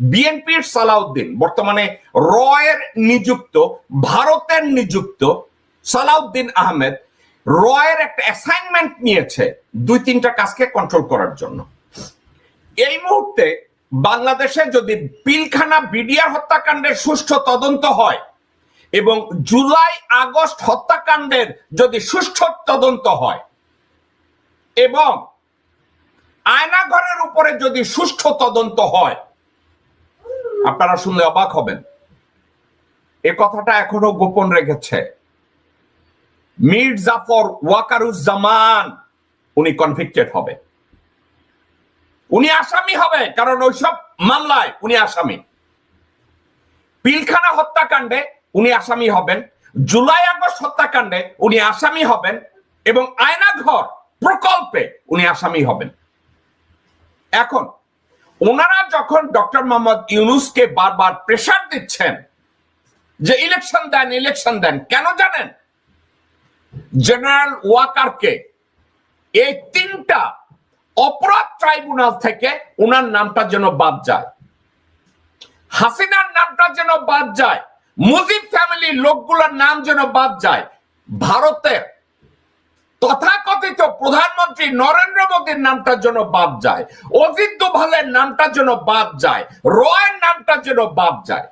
বিএনপির সালাউদ্দিন, বর্তমানে রয়ের নিযুক্ত, ভারতের নিযুক্ত সালাউদ্দিন আহমেদ রয়ের একটা অ্যাসাইনমেন্ট নিয়েছে দুই তিনটা কাজকে কন্ট্রোল করার জন্য। এই মুহূর্তে বাংলাদেশে যদি পিলখানা বিডিআর হত্যাকাণ্ডের সুষ্ঠু তদন্ত হয় এবং জুলাই আগস্ট হত্যাকাণ্ডের যদি সুষ্ঠু তদন্ত হয় এবং আয়নাঘরের উপরে যদি সুষ্ঠু তদন্ত হয় আপনারা শুনলে অবাক হবেন। এ কথাটা এখনও গোপন রেখেছে। মীর জাফর ওয়াকারুজ্জামান, উনি কনভিক্টেড হবে। উনি আসামি হবে, কারণ ওইসব মামলায় উনি আসামি। পিলখানা হত্যাকাণ্ডে উনি আসামি হবেন। জুলাই আগস্ট হত্যাকাণ্ডে উনি আসামি হবেন এবং আয়নাঘর প্রকল্পে উনি আসামি হবেন। এখন ওনারা যখন ডক্টর মোহাম্মদ ইউনুসকে বারবার প্রেশার দিচ্ছেন, যে ইলেকশন দেন ইলেকশন দেন, কেন জানেন? জেনারেল ওয়াকারকে এই তিনটা অপরাধ ট্রাইব্যুনাল থেকে ওনার নামটা যেন বাদ যায়। হাসিনার নামটা যেন বাদ যায়। মুজিব ফ্যামিলির লোকগুলোর নাম যেন বাদ যায়। ভারতের তথাকথিত প্রধানমন্ত্রী নরেন্দ্র মোদীর নামটার জন্য বাদ যায়, অজিত দোভালের নামটার জন্য বাদ যায়, রয়ের নামটার জন্য বাদ যায়।